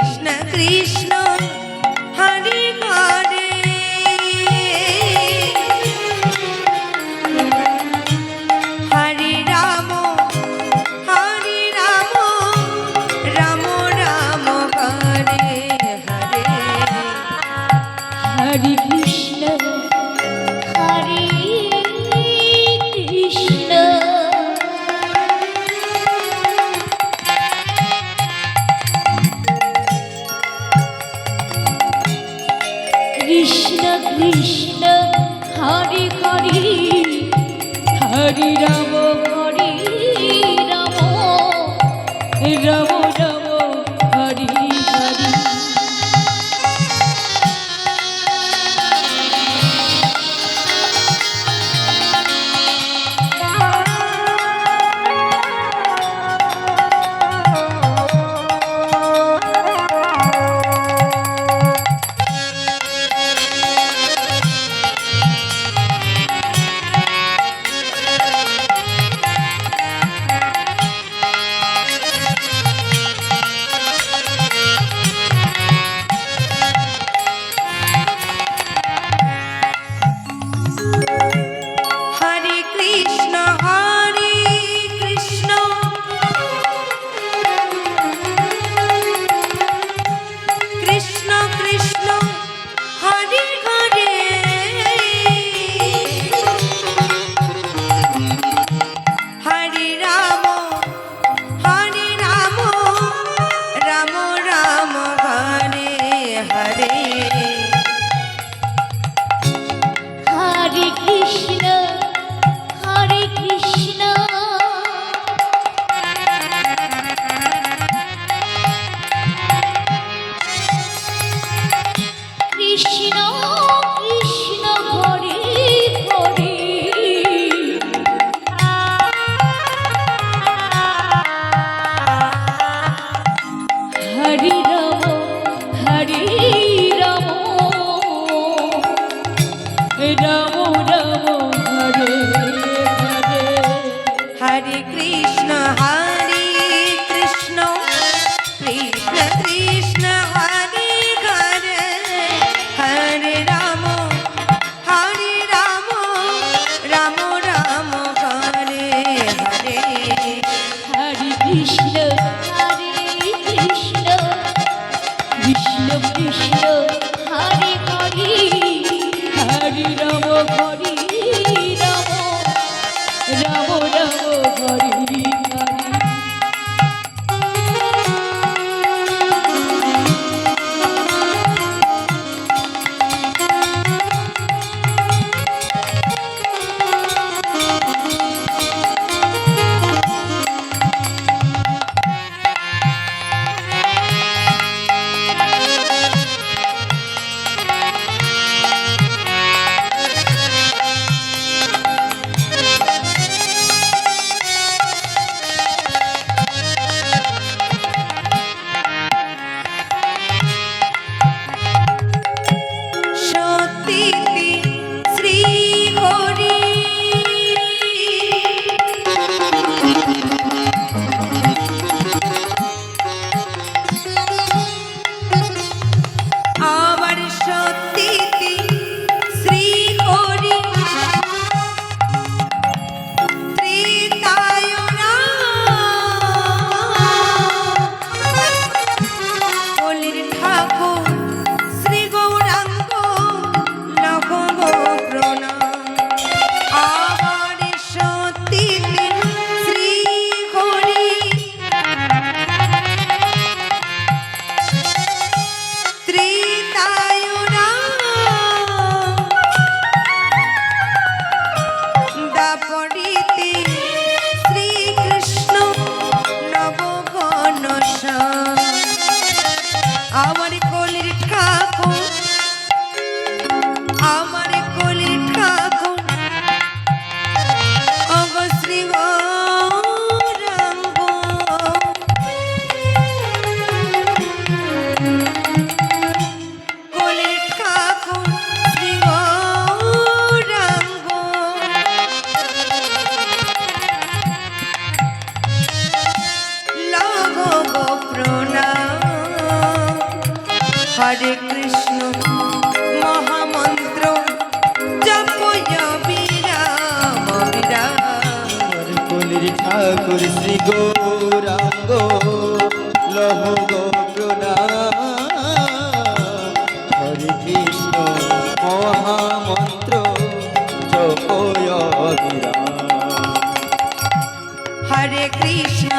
Krishna Krishna. রব ঘড়ি রব রব ঘরে ঘরে হরে কৃষ্ণ হরে হরে কৃষ্ণ মহামন্ত্র ঠাকুর শ্রী গৌরাঙ্গ লহ প্রণাম। হরে কৃষ্ণ মহামন্ত্র জপয় হরে কৃষ্ণ